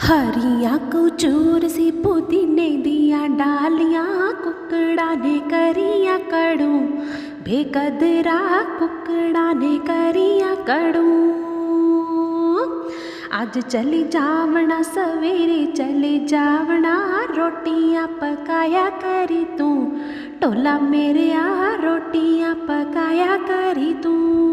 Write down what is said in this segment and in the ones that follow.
ਹਰੀਆਂ ਕੁਚੂਰ ਸੀ ਪੁਦੀਨੇ ਦੀਆਂ ਡਾਲੀਆਂ, ਕੁਕੜਾ ਨੇ ਕਰੀਆਂ ਕੜੂ। ਬੇਕਦਰਾ ਕੁਕੜਾ ਨੇ ਕਰੀਆਂ ਕੜੂ। ਅੱਜ ਚਲੀ ਜਾਵਣਾ, ਸਵੇਰੇ ਚਲੀ ਜਾਵਣਾ, ਰੋਟੀਆਂ ਪਕਾਇਆ ਕਰੀ ਤੂੰ। ਢੋਲਾ ਮੇਰਿਆ, ਰੋਟੀਆਂ ਪਕਾਇਆ ਕਰੀ ਤੂੰ।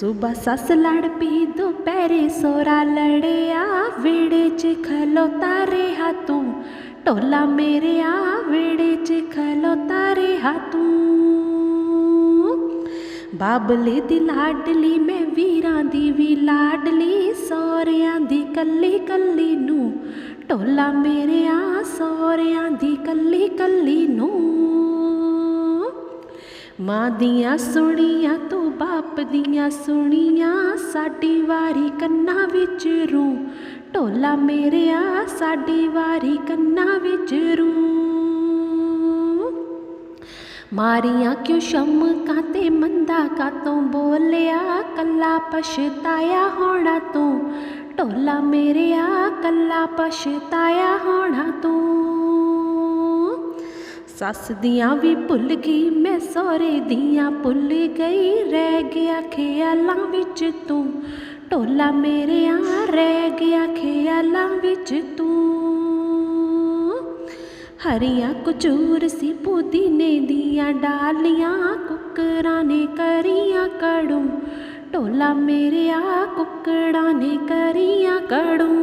ਸੁਬਾ ਸੱਸ ਲੜ ਪਈ ਦੁਪਹਿਰੇ ਸੋਰਾ ਲੜਿਆ ਵਿੜੇ 'ਚ ਖਲੋਤਾ ਰਿਹਾ ਤੂੰ, ਢੋਲਾ ਮੇਰਿਆ ਵਿੜੇ 'ਚ ਖਲੋਤਾ ਰਿਹਾ ਤੂੰ। ਬਾਬਲੇ ਦੀ ਲਾਡਲੀ, ਮੈਂ ਵੀਰਾਂ ਦੀ ਵੀ ਲਾਡਲੀ, ਸੋਹਰਿਆਂ ਦੀ ਕੱਲੀ ਕੱਲੀ ਨੂੰ, ਢੋਲਾ ਮੇਰਿਆ ਸੋਰਿਆਂ ਦੀ ਕੱਲੀ ਕੱਲੀ ਨੂੰ। ਮਾਂ ਦੀਆਂ ਸੁਣੀਆਂ ਤੂੰ ਬਾਪ ਦੀਆਂ ਸੁਣੀਆਂ, ਸਾਡੀ ਵਾਰੀ ਕੰਨਾਂ ਵਿੱਚ ਰੂ। ਢੋਲਾ ਮੇਰਿਆ, ਸਾਡੀ ਵਾਰੀ ਕੰਨਾਂ ਵਿੱਚ ਰੂ। ਮਾਰੀਆਂ ਕਿਉਂ ਸ਼ਮਕਾਂ ਤੇ ਮੰਦਾ ਕਾਤੋਂ ਬੋਲਿਆ? ਕੱਲਾ ਪਛਤਾਇਆ ਹੋਣਾ ਤੂੰ। ਢੋਲਾ ਮੇਰਿਆ, ਕੱਲਾ ਪਛਤਾਇਆ ਹੋਣਾ ਤੂੰ। ਸੱਸ ਦੀਆਂ ਵੀ ਭੁੱਲ ਗਈ, ਮੈਂ ਸਹੁਰੇ ਦੀਆਂ ਭੁੱਲ ਗਈ। ਰਹਿ ਗਿਆ ਖਿਆਲਾਂ ਵਿੱਚ ਤੂੰ, ਢੋਲਾ ਮੇਰਿਆ ਰਹਿ ਗਿਆ ਖਿਆਲਾਂ ਵਿੱਚ ਤੂੰ। ਹਰੀਆਂ ਕਚੂਰ ਸੀ ਪੁਦੀਨੇ ਦੀਆਂ ਡਾਲੀਆਂ, ਕੁੱਕਰਾਂ ਨੇ ਕਰੀਆਂ ਕੜੂ। ਢੋਲਾ ਮੇਰਿਆ, ਕੁੱਕੜਾਂ ਨੇ ਕਰੀਆਂ ਕੜੂ।